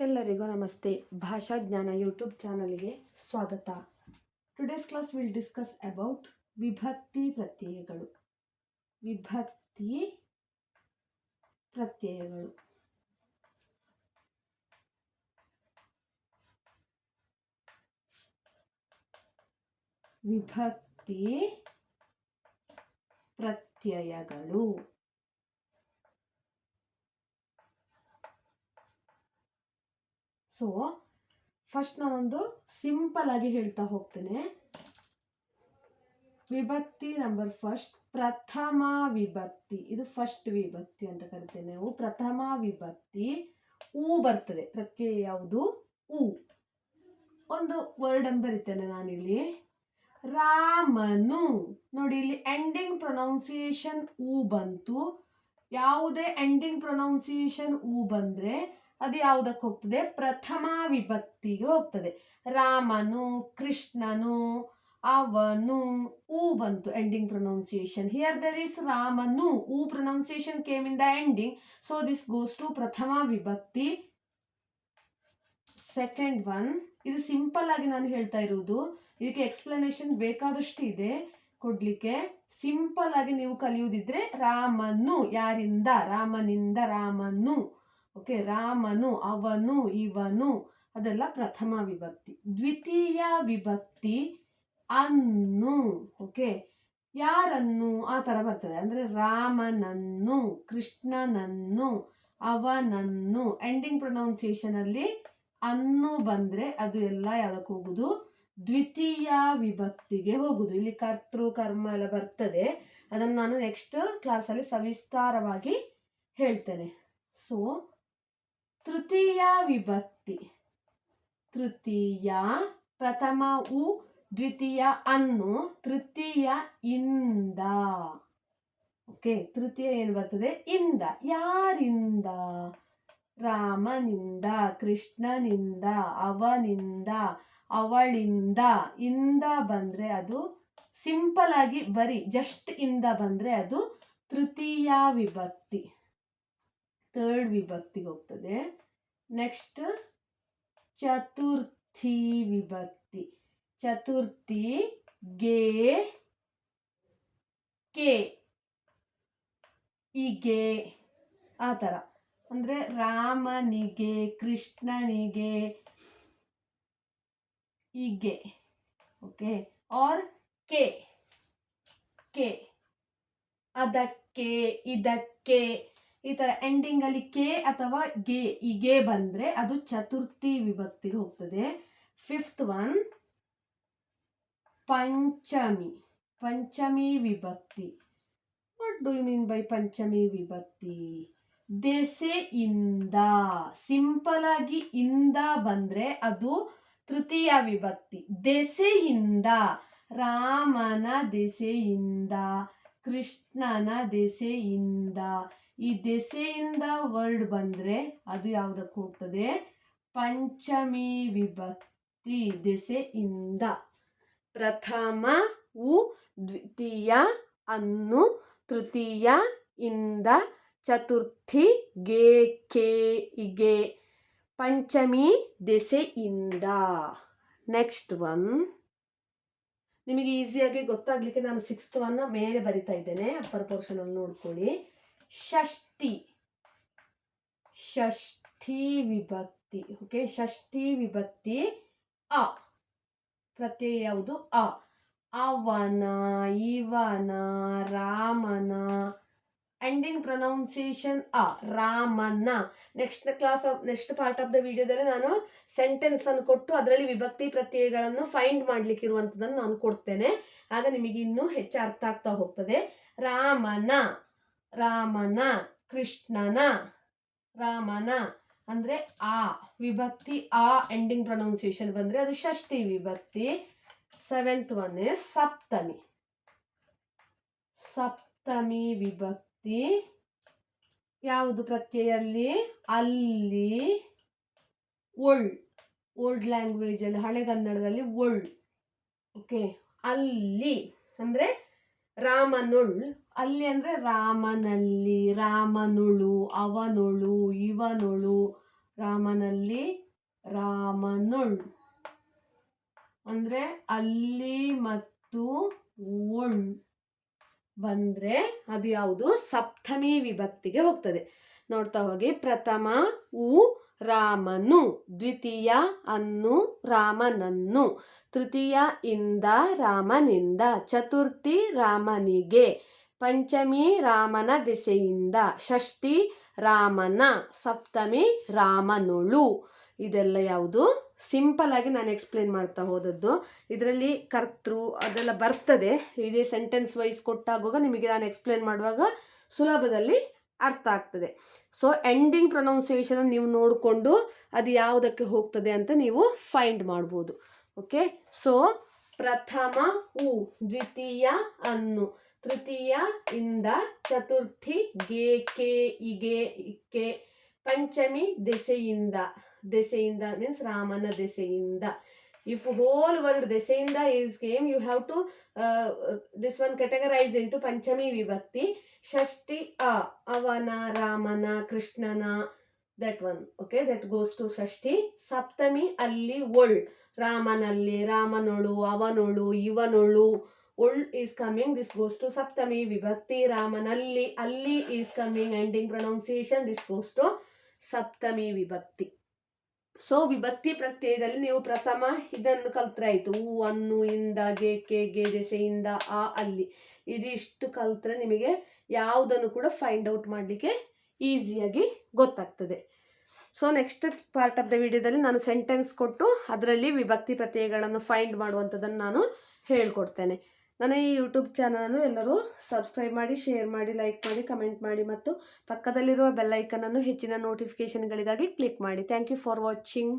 ಎಲ್ಲರಿಗೂ ನಮಸ್ತೆ. ಭಾಷಾ ಜ್ಞಾನ ಯೂಟ್ಯೂಬ್ ಚಾನಲ್ಗೆ ಸ್ವಾಗತ. Today's class will discuss about vibhakti ಪ್ರತ್ಯಯಗಳು. ವಿಭಕ್ತಿ ಪ್ರತ್ಯಯಗಳು. ವಿಭಕ್ತಿ ಪ್ರತ್ಯಯಗಳು. ಸೊ ಫಸ್ಟ್ ನಾನೊಂದು ಸಿಂಪಲ್ ಆಗಿ ಹೇಳ್ತಾ ಹೋಗ್ತೇನೆ. ವಿಭಕ್ತಿ ನಂಬರ್ ಫಸ್ಟ್ ಪ್ರಥಮ ವಿಭಕ್ತಿ. ಇದು ಫಸ್ಟ್ ವಿಭಕ್ತಿ ಅಂತ ಕರಿತೇವೆ ನಾವು. ಪ್ರಥಮ ವಿಭಕ್ತಿ, ಊ ಬರ್ತದೆ. ಪ್ರತ್ಯಯ ಯಾವುದು? ಊ. ಒಂದು ವರ್ಡ್ ಅನ್ನು ಬರಿತೇನೆ ನಾನಿಲ್ಲಿ. ರಾಮನು. ನೋಡಿ, ಇಲ್ಲಿ ಎಂಡಿಂಗ್ ಪ್ರೊನೌನ್ಸಿಯೇಷನ್ ಊ ಬಂತು. ಯಾವುದೇ ಎಂಡಿಂಗ್ ಪ್ರೊನೌನ್ಸಿಯೇಷನ್ ಊ ಬಂದ್ರೆ ಅದು ಯಾವುದಕ್ಕೆ ಹೋಗ್ತದೆ? ಪ್ರಥಮ ವಿಭಕ್ತಿಗೆ ಹೋಗ್ತದೆ. ರಾಮನು, ಕೃಷ್ಣನು, ಅವನು, ಊ ಬಂತು ending pronunciation here there is ರಾಮನು, ಊ pronunciation came in the ending so this goes to ಪ್ರಥಮ ವಿಭಕ್ತಿ. ಸೆಕೆಂಡ್ ಒನ್ ಇದು ಸಿಂಪಲ್ ಆಗಿ ನಾನು ಹೇಳ್ತಾ ಇರುವುದು. ಇದಕ್ಕೆ ಎಕ್ಸ್ಪ್ಲನೇಷನ್ ಬೇಕಾದಷ್ಟು ಇದೆ ಕೊಡ್ಲಿಕ್ಕೆ. ಸಿಂಪಲ್ ಆಗಿ ನೀವು ಕಲಿಯುವುದಿದ್ರೆ ರಾಮನು, ಯಾರಿಂದ? ರಾಮನಿಂದ ರಾಮನು. ಓಕೆ, ರಾಮನು, ಅವನು, ಇವನು, ಅದೆಲ್ಲ ಪ್ರಥಮ ವಿಭಕ್ತಿ. ದ್ವಿತೀಯ ವಿಭಕ್ತಿ ಅನ್ನು, ಓಕೆ, ಯಾರನ್ನು ಆ ಥರ ಬರ್ತದೆ? ಅಂದರೆ ರಾಮನನ್ನು, ಕೃಷ್ಣನನ್ನು, ಅವನನ್ನು. ಎಂಡಿಂಗ್ ಪ್ರೊನೌನ್ಸಿಯೇಷನ್ ಅಲ್ಲಿ ಅನ್ನು ಬಂದ್ರೆ ಅದು ಎಲ್ಲ ಯಾವುದಕ್ಕೆ ಹೋಗುದು? ದ್ವಿತೀಯ ವಿಭಕ್ತಿಗೆ ಹೋಗುದು. ಇಲ್ಲಿ ಕರ್ತೃ, ಕರ್ಮ ಎಲ್ಲ ಬರ್ತದೆ. ಅದನ್ನು ನಾನು ನೆಕ್ಸ್ಟ್ ಕ್ಲಾಸಲ್ಲಿ ಸವಿಸ್ತಾರವಾಗಿ ಹೇಳ್ತೇನೆ. ಸೊ ತೃತೀಯ ವಿಭಕ್ತಿ. ತೃತೀಯ ಪ್ರಥಮ ಉ, ದ್ವಿತೀಯ ಅನ್ನು, ತೃತೀಯ ಇಂದ. ಓಕೆ, ತೃತೀಯ ಏನು ಬರ್ತದೆ? ಇಂದ. ಯಾರಿಂದ? ರಾಮನಿಂದ, ಕೃಷ್ಣನಿಂದ, ಅವನಿಂದ, ಅವಳಿಂದ. ಇಂದ ಬಂದ್ರೆ ಅದು ಸಿಂಪಲ್ ಆಗಿ ಬರೀ, ಜಸ್ಟ್ ಇಂದ ಬಂದ್ರೆ ಅದು ತೃತೀಯ ವಿಭಕ್ತಿ. ಥರ್ಡ್ ವಿಭಕ್ತಿಗೆ ಹೋಗ್ತದೆ. ನೆಕ್ಸ್ಟ್ ಚತುರ್ಥಿ ವಿಭಕ್ತಿ ಚತುರ್ಥಿ ಗೆ ಕೆ. ಇಗೆ ಆ ಥರ. ಅಂದರೆ ರಾಮನಿಗೆ, ಕೃಷ್ಣನಿಗೆ ಇಗೆ ಓಕೆ ಆರ್ ಕೆ. ಕೆ. ಅದಕ್ಕೆ, ಇದಕ್ಕೆ. ಈ ಎಂಡಿಂಗ್ ಅಲ್ಲಿ ಕೆ ಅಥವಾ ಗೆ, ಈ ಗೆ ಬಂದ್ರೆ ಅದು ಚತುರ್ಥಿ ವಿಭಕ್ತಿಗೆ ಹೋಗ್ತದೆ. ಫಿಫ್ತ್ ಒನ್ ಪಂಚಮಿ ಪಂಚಮಿ ವಿಭಕ್ತಿ. What do you mean by Panchami ವಿಭಕ್ತಿ? ದೆಸೆಯಿಂದ ಸಿಂಪಲ್ ಆಗಿ ಇಂದ ಬಂದ್ರೆ ಅದು ತೃತೀಯ ವಿಭಕ್ತಿ. ದೆಸೆಯಿಂದ ರಾಮನ ದೆಸೆಯಿಂದ ಕೃಷ್ಣನ ದೆಸೆಯಿಂದ ಈ ದೆಸೆಯಿಂದ ವರ್ಡ್ ಬಂದ್ರೆ ಅದು ಯಾವುದಕ್ಕೆ ಹೋಗ್ತದೆ? ಪಂಚಮಿ ವಿಭಕ್ತಿ ದೆಸೆಯಿಂದ. ಪ್ರಥಮ ಉ ದ್ವಿತೀಯ ಅನ್ನು ತೃತೀಯ ಇಂದ ಚತುರ್ಥಿ ಗೆ ಕೆ ಇಗೆ. ಪಂಚಮಿ ದೆಸೆಯಿಂದ. Next one. ನಿಮಗೆ ಈಸಿಯಾಗಿ ಗೊತ್ತಾಗ್ಲಿಕ್ಕೆ ನಾನು ಸಿಕ್ಸ್ತ್ ಒನ್ನ ಮೇಲೆ ಬರಿತಾ ಇದ್ದೇನೆ. ಅಪ್ಪರ್ ಪೋರ್ಷನ್ ಅಲ್ಲಿ ನೋಡ್ಕೊಳ್ಳಿ. ಷಷ್ಠಿ. ಷಷ್ಠಿ ವಿಭಕ್ತಿ ಓಕೆ ಷಷ್ಠಿ ವಿಭಕ್ತಿ, ಅ. ಪ್ರತ್ಯಯ ಯಾವುದು? ಅ. ಅವನ, ಇವನ, ರಾಮನ. ಎಂಡಿಂಗ್ ಪ್ರೊನೌನ್ಸಿಯೇಷನ್ ಅ. ರಾಮನ. Next class of next part of the ವಿಡಿಯೋದಲ್ಲಿ ನಾನು ಸೆಂಟೆನ್ಸ್ ಅನ್ನು ಕೊಟ್ಟು ಅದರಲ್ಲಿ ವಿಭಕ್ತಿ ಪ್ರತ್ಯಯಗಳನ್ನು ಫೈಂಡ್ ಮಾಡ್ಲಿಕ್ಕೆ ಇರುವಂಥದ್ದನ್ನು ನಾನು ಕೊಡ್ತೇನೆ. ಆಗ ನಿಮಗೆ ಇನ್ನೂ ಹೆಚ್ಚು ಅರ್ಥ ಆಗ್ತಾ ಹೋಗ್ತದೆ. ರಾಮನ. ರಾಮನ, ಕೃಷ್ಣನ, ರಾಮನ ಅಂದ್ರೆ ಆ ವಿಭಕ್ತಿ, ಆ ಎಂಡಿಂಗ್ ಪ್ರೊನೌನ್ಸಿಯೇಷನ್ ಬಂದ್ರೆ ಅದು ಷಷ್ಠಿ ವಿಭಕ್ತಿ. Seventh one is saptami. ಸಪ್ತಮಿ ವಿಭಕ್ತಿ. ಯಾವುದು ಪ್ರತ್ಯಯಲ್ಲಿ? ಅಲ್ಲಿ. ಒಳ್ ಓಲ್ಡ್ ಲ್ಯಾಂಗ್ವೇಜ್ ಅಲ್ಲಿ ಹಳೆಗನ್ನಡದಲ್ಲಿ ಒಳ್ ಓಕೆ ಅಲ್ಲಿ ಅಂದ್ರೆ ರಾಮನೊಳ್. ಅಲ್ಲಿ ಅಂದ್ರೆ ರಾಮನಲ್ಲಿ ರಾಮನುಳು, ಅವನುಳು, ಇವನುಳು, ರಾಮನಲ್ಲಿ ರಾಮನುಳ್. ಅಂದ್ರೆ ಅಲ್ಲಿ ಮತ್ತು ಉಣ್ ಬಂದ್ರೆ ಅದು ಯಾವುದು? ಸಪ್ತಮಿ ವಿಭಕ್ತಿಗೆ ಹೋಗ್ತದೆ. ನೋಡ್ತಾ ಹೋಗಿ ಪ್ರಥಮ, ಉ ರಾಮನು, ದ್ವಿತೀಯ ಅನ್ನು ರಾಮನನ್ನು, ತೃತೀಯ ಇಂದ ರಾಮನಿಂದ, ಚತುರ್ಥಿ ರಾಮನಿಗೆ, ಪಂಚಮಿ ರಾಮನ ದಿಸೆಯಿಂದ, ಷಷ್ಠಿ ರಾಮನ, ಸಪ್ತಮಿ ರಾಮನುಳು. ಇದೆಲ್ಲ ಯಾವುದು? ಸಿಂಪಲ್ ಆಗಿ ನಾನು ಎಕ್ಸ್ಪ್ಲೇನ್ ಮಾಡ್ತಾ ಹೋದದ್ದು. ಇದರಲ್ಲಿ ಕರ್ತೃ ಅದೆಲ್ಲ ಬರ್ತದೆ. ಇದೇ ಸೆಂಟೆನ್ಸ್ ವೈಸ್ ಕೊಟ್ಟಾಗುವಾಗ ನಿಮಗೆ ನಾನು ಎಕ್ಸ್ಪ್ಲೇನ್ ಮಾಡುವಾಗ ಸುಲಭದಲ್ಲಿ ಅರ್ಥ ಆಗ್ತದೆ. ಸೊ ಎಂಡಿಂಗ್ ಪ್ರೊನೌನ್ಸಿಯೇಷನ್ ನೀವು ನೋಡಿಕೊಂಡು ಅದು ಯಾವುದಕ್ಕೆ ಹೋಗ್ತದೆ ಅಂತ ನೀವು ಫೈಂಡ್ ಮಾಡ್ಬೋದು. ಓಕೆ ಸೊ ಪ್ರಥಮ ಉ, ದ್ವಿತೀಯ ಅನ್ನು. ತೃತೀಯ ಇಂದ ಚತುರ್ಥಿ ಗೆ, ಕೆ ಇಗೆ ಇಕ್ಕೆ ಪಂಚಮಿ ದೆಸೆಯಿಂದ. ದೆಸೆಯಿಂದ ಮೀನ್ಸ್ ರಾಮನ ದೆಸೆಯಿಂದ. ಇಫ್ ಹೋಲ್ ವರ್ಡ್ ದೆಸೆಯಿಂದ is game you have to this one categorize into Panchami ವಿಭಕ್ತಿ ಷಷ್ಠಿ ಅ ಅವನ ರಾಮನ ಕೃಷ್ಣನ that one okay that goes to ಷಷ್ಠಿ ಸಪ್ತಮಿ ಅಲ್ಲಿ ಒಳ್ ರಾಮನಲ್ಲಿ ರಾಮನೊಳು ಅವನೊಳು ಇವನೊಳು ಒಳ್ is coming this goes to ಸಪ್ತಮಿ ವಿಭಕ್ತಿ ರಾಮನಲ್ಲಿ ಅಲ್ಲಿ is coming ending pronunciation this goes to ಸಪ್ತಮಿ ವಿಭಕ್ತಿ ಸೊ ವಿಭಕ್ತಿ ಪ್ರತ್ಯಯದಲ್ಲಿ ನೀವು ಪ್ರಥಮ ಇದನ್ನು ಕಲ್ತ್ರಾಯಿತು ಹೂ ಅನ್ನು, ಇಂದ, ಗೆ, ಕೆ, ಗೆ, ದೆಸೆಯಿಂದ, ಆ, ಅಲ್ಲಿ. ಇದಿಷ್ಟು ಕಲ್ತ್ರೆ ನಿಮಗೆ ಯಾವುದನ್ನು ಕೂಡ ಫೈಂಡ್ ಔಟ್ ಮಾಡಲಿಕ್ಕೆ ಈಸಿಯಾಗಿ ಗೊತ್ತಾಗ್ತದೆ. So next part of the ವಿಡಿಯೋದಲ್ಲಿ ನಾನು ಸೆಂಟೆನ್ಸ್ ಕೊಟ್ಟು, ಅದರಲ್ಲಿ ವಿಭಕ್ತಿ ಪ್ರತ್ಯಯಗಳನ್ನು ಫೈಂಡ್ ಮಾಡುವಂಥದ್ದನ್ನು ನಾನು ಹೇಳ್ಕೊಡ್ತೇನೆ. ನನ್ನ ಈ ಯೂಟ್ಯೂಬ್ ಚಾನಲನ್ನು ಎಲ್ಲರೂ ಸಬ್ಸ್ಕ್ರೈಬ್ ಮಾಡಿ ಶೇರ್ ಮಾಡಿ ಲೈಕ್ ಮಾಡಿ ಕಮೆಂಟ್ ಮಾಡಿ ಮತ್ತು ಪಕ್ಕದಲ್ಲಿರುವ ಬೆಲ್ಲೈಕನನ್ನು ಹೆಚ್ಚಿನ ನೋಟಿಫಿಕೇಷನ್ಗಳಿಗಾಗಿ ಕ್ಲಿಕ್ ಮಾಡಿ. Thank you for watching